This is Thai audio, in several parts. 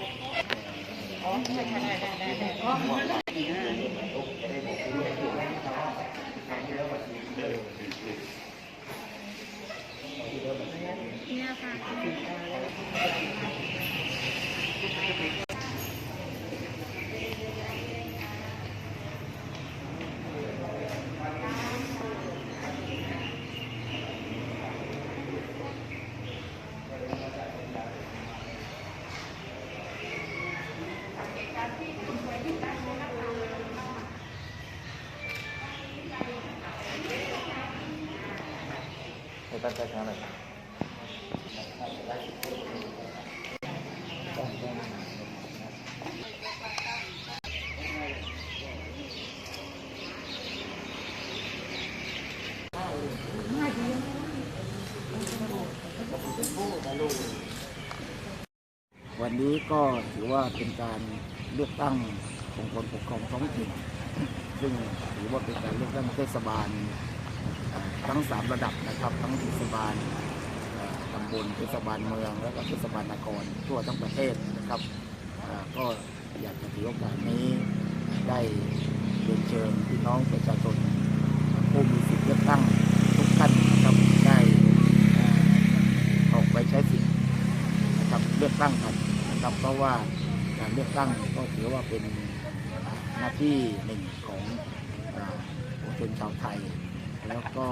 ยค่ะเดี๋ยวค่ะใช้บ้านเด็กที่อะไรอะก็มายืนนี่ ก็มารงนี้ว่าทางนี้เลยค่ะตะแกรงเอามาเลยค่ะไรวันนี้ก็ถือว่าเป็นการเลือกตั้งของคนปกครองท้องถิ่นซึ่งถือว่าเป็นการเลือกตั้งเทศบาล ทั้งสามระดับนะครับ ทั้งเทศบาลตำบลเทศบาลเมือง และก็เทศบาลนครทั่วทั้งประเทศนะครับก็อยากจะถือโอกาสนี้ได้เรียนเชิญพี่น้องประชาชนผู้มีสิทธิเลือกตั้งทุกท่านนะครับได้ออกไปใช้สิทธินะครับเลือกตั้งกันนะครับเพราะว่าการเลือกตั้งก็ถือว่าเป็นหน้าที่หนึ่งของประชาชนชาวไทย แล้วก็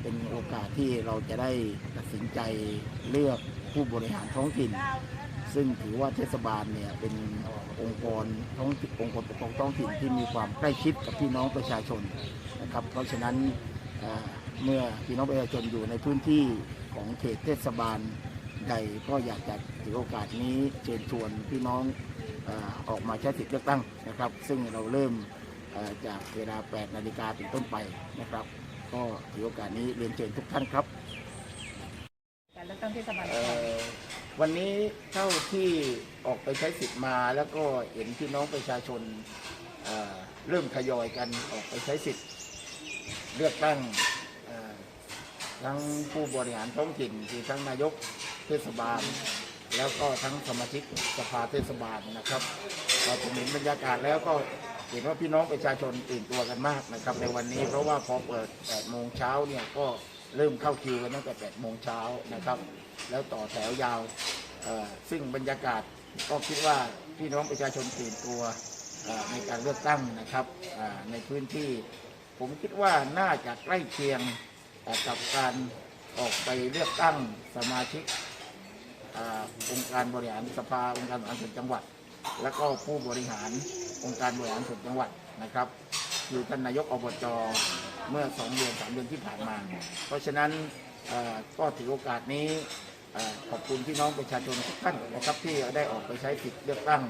เป็นโอกาสที่เราจะได้ตัดสินใจเลือกผู้บริหารท้องถิ่น ซึ่งถือว่าเทศบาลเนี่ยเป็นองค์กรท้ององค์กรปกครองท้องถิ่นที่มีความใกล้ชิดกับพี่น้องประชาชนนะครับ เพราะฉะนั้นเมื่อพี่น้องประชาชนอยู่ในพื้นที่ของเขตเทศบาลใดก็อยากจะถือโอกาสนี้เชิญชวนพี่น้องออกมาใช้สิทธิเลือกตั้งนะครับ ซึ่งเราเริ่ม จากเวลา 8 นาฬิกาเป็นต้นไปนะครับ ก็ถือโอกาสนี้เรียนเชิญทุกท่านครับการเลือกตั้งเทศบาลวันนี้เท่าที่ออกไปใช้สิทธิ์มา แล้วก็เห็นพี่น้องประชาชนเเริ่มทยอยกันออกไปใช้สิทธิ์เลือกตั้งทั้งผู้บริหารท้องถิ่นคือทั้งนายกเทศบาล แล้วก็ทั้งสมาชิกสภาเทศบาลนะครับเราผมเห็นบรรยากาศแล้วก็ เห็นว่าพี่น้องประชาชนตื่นตัวกันมากนะครับ ในวันนี้เพราะว่าพอเปิด8โมงเช้าเนี่ยก็เริ่มเข้าคิวกันตั้งแต่8โมงเช้านะครับ แล้วต่อแถวยาวซึ่งบรรยากาศก็คิดว่าพี่น้องประชาชนตื่นตัวในการเลือกตั้งนะครับในพื้นที่ ผมคิดว่าน่าจะใกล้เคียงกับการออกไปเลือกตั้งสมาชิกอ่าองค์การบริหารสภาองค์การบริหารส่วนจังหวัด แล้วก็ผู้บริหารองค์การบริหารส่วนจังหวัดนะครับคือท่านนายกอบจเมื่อสองเดือนสามเดือนที่ผ่านมา เพราะฉะนั้นก็ถือโอกาสนี้ขอบคุณพี่น้องประชาชนทุกท่านนะครับที่ได้ออกไปใช้สิทธิ์เลือกตั้ง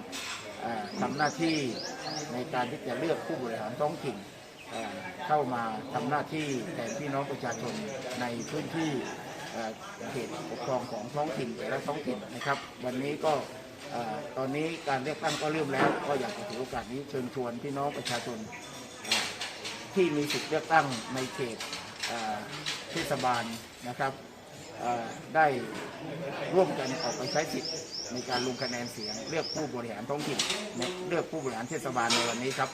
เอ่อทำหน้าที่ในการที่จะเลือกผู้บริหารท้องถิ่นเข้ามาทำหน้าที่แทนพี่น้องประชาชนในพื้นที่เขตปกครองของท้องถิ่นแต่ละท้องถิ่นนะครับ วันนี้ก็ ตอนนี้การเลือกตั้งก็เริ่มแล้ว ก็อยากจะถือโอกาสนี้เชิญชวนพี่น้องประชาชนที่มีสิทธิ์เลือกตั้งในเขตเทศบาลนะครับได้ร่วมกันออกไปใช้สิทธิ์ในการลงคะแนนเสียง เลือกผู้บริหารท้องถิ่นเลือกผู้บริหารเทศบาลในวันนี้ครับ